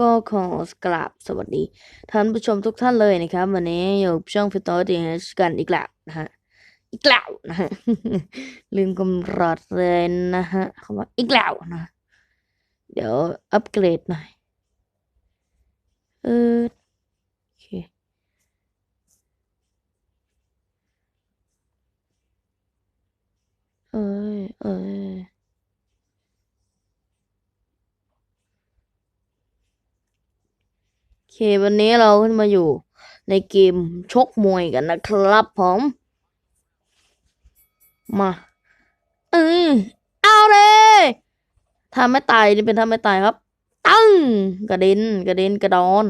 ก็ขอกราบสวัสดี ท่านผู้ชมทุกท่านเลยนะครับ วันนี้อยู่ช่องฟิตโตดีเฮชกันอีกแล้วนะฮะอีกแล้วนะฮะลืมกำรอดเลยนะฮะคำว่าอีกแล้วนะ เดี๋ยวอัปเกรดหน่อยเออโอเคเอ้ยเออ ควันนี้เราขึ้นมาอยู่ในเกมชกมวยกันนะครับผมมาเออเอาเลยถ้าไม่ตายนี่เป็นถ้าไม่ตายครับ ตั้งกระเด็นกระเด็นกระดอน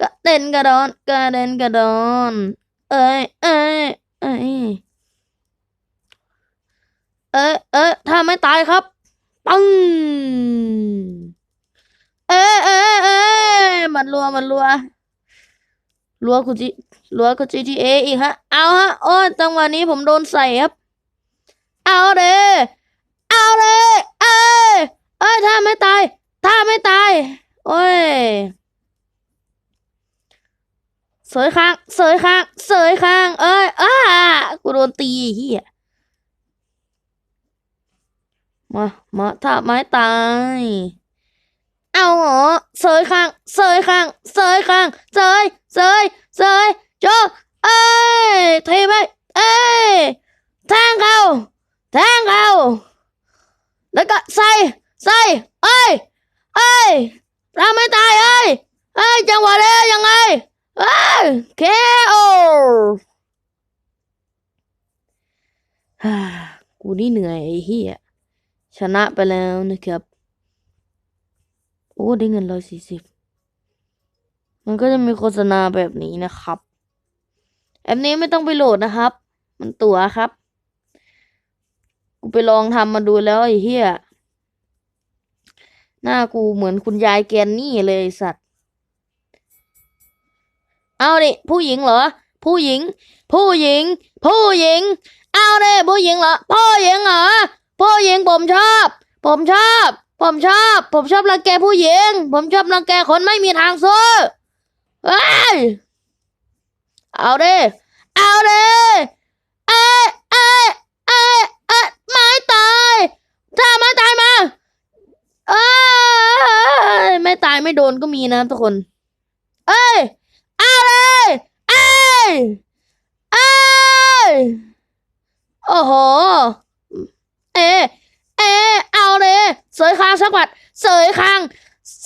กระเด็นกระดอนกระเด็นกระดอน เอ้ยเอ้ยเอ้ยเอ้ยเอ้ยถ้าไม่ตายครับปังเอ้ยเอ้ยเอ้ย มันรัวมันรัวรัวคุณจิรัวคุณ GTA อีกฮะ เอาฮะ โอ้ยจังหวะนี้ผมโดนใส่ครับ เอาเด้เอาเลยเอ้ยเอ้ยถ้าไม่ตาย ถ้าไม่ตาย โอ้ยเสยข้างเสยข้างเสยข้าง เอ้ยอ้ากูโดนตีเฮียมา มาถ้าไม่ตาย เอาเหรอเสยข้าง เสยข้างเสยข้างเสยเสยเสยโจเอ้ยเทไปเอ้ยแทงเขาแทงเขาแล้วก็ใส่ใส่เอ้ยเอ้ยเราไม่ตายเอ้ยเอ้ยจังหวะนี้ยังไงเอ้ยเคโอฮ่ากูนี่เหนื่อยไอ้เหี้ยชนะไปแล้วนะครับ โอ้ ได้เงินร้อยสี่สิบ มันก็จะมีโฆษณาแบบนี้นะครับ แอปนี้ไม่ต้องไปโหลดนะครับ มันตั๋วครับ กูไปลองทำมาดูแล้วไอ้เหี้ย หน้ากูเหมือนคุณยายแกนนี่เลยสัตว์ เอาดิผู้หญิงเหรอ ผู้หญิง ผู้หญิง ผู้หญิง เอาดิผู้หญิงเหรอ ผู้หญิงเหรอ ผู้หญิงผมชอบ ผมชอบ ผมชอบ ผมชอบรังแกผู้หญิง ผมชอบรังแกคนไม่มีทางสู้ เอ้ย เอาดิ เอาดิเอ้ยเอ้ยเอ้ยเอ้ยไม่ตายถ้าไม่ตายมาเอ้ยไม่ตายไม่โดนก็มีนะทุกคน เอ้ย เอาเลยเอ้ยเอ้ยโอ้โห เอะเอะเอาเลย เสยคางสักหมัดเสยคาง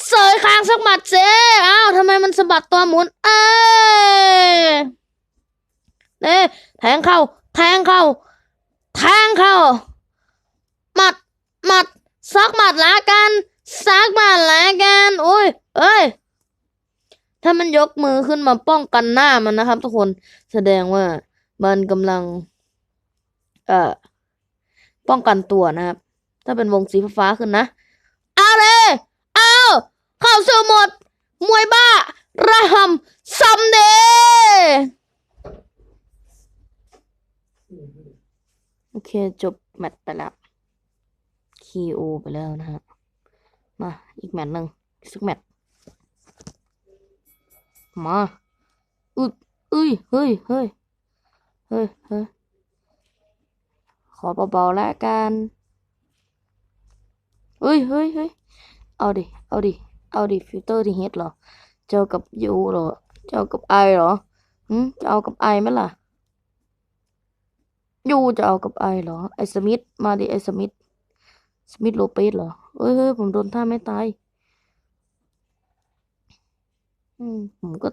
เสยคางสักหมัดเจ๊อ้าวทำไมมันสะบัดตัวหมุน เอ้เน่แทงเข้า แทงเข้า แทงเข้า หมัด หมัดซักหมัดละกันซักหมัดละกันโอ้ย เอ้ย ถ้ามันยกมือขึ้นมาป้องกันหน้ามันนะครับ ทุกคน แสดงว่ามันกำลัง เอ่อ ป้องกันตัวนะครับ ถ้าเป็นวงสีฟ้าขึ้นนะ เอาเลย เข้าสู่หมด มวยบ้า ระหำซัมเดย์โอเค จบแมตช์ไปแล้ว KO ไปแล้วนะฮะ มา อีกแมตช์หนึ่งอีกสักแมตช์มาอึดเอ้ย เฮ้ย เฮ้ย เฮ้ย เฮ้ย ขอเบาๆแล้วกัน เฮ้ย เฮ้ย เฮ้ย เอาดิ เอาดิ เอาดิฟิลเตอร์ที่เฮดเหรอ เจอกับยูเหรอ เจอกับไอเหรอหืมจะเอากับไอไหมล่ะยูจะเอากับไอเหรอ ไอสมิธมาดิไอสมิธสมิธโลเปสเหรอเฮ้ยเฮ้ยผมโดนท่าไม่ตาย อืมผมก็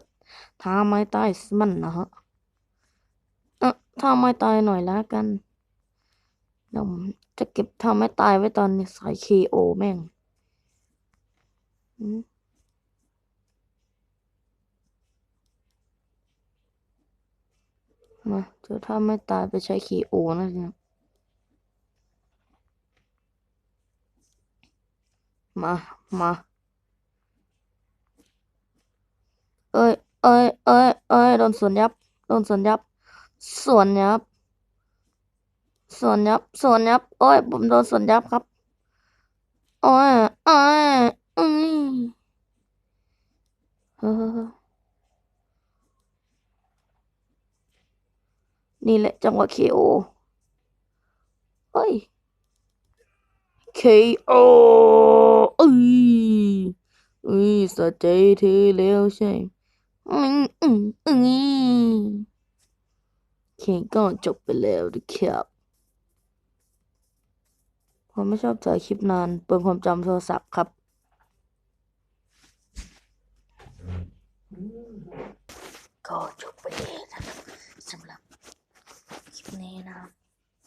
ท่าไม่ตายมันนะฮะเออท่าไม่ตายหน่อยละกันเดี๋ยวผมจะเก็บท่าไม่ตายไว้ตอนสายเคโอแม่ง มาเจอท่าไม่ตายไปใช้เคโอนะครับมา มา เอ้ย เอ้ย เอ้ย เอ้ย โดนสวนยับ โดนสวนยับ สวนยับ สวนยับ สวนยับ โอ้ย ผมโดนสวนยับครับ โอ้ย โอ้ย นี่แหละจังหวะ KO เฮ้ย KO เอ้ยเอ้ยสะใจเธอแล้วใช่อืมอืมอืมโอเคก็จบไปแล้วนะครับผมไม่ชอบถ่ายคลิปนานเปลืองความจำโทรศัพท์ครับ ก็จบไปแล้วนะครับสำหรับคลิปนี้นะครับ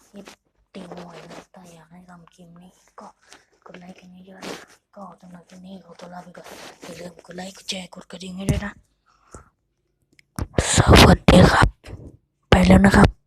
คลิปตีหน่วยนะถ้าอยากให้ทำคลิปนี้ก็กดไลค์กันเยอะๆนะก็สำหรับคลิปนี้ขอตัวลาไปก่อนอย่าลืมกดไลค์กดแชร์กดกระดิ่งให้ด้วยนะสวัสดีครับ ไปแล้วนะครับ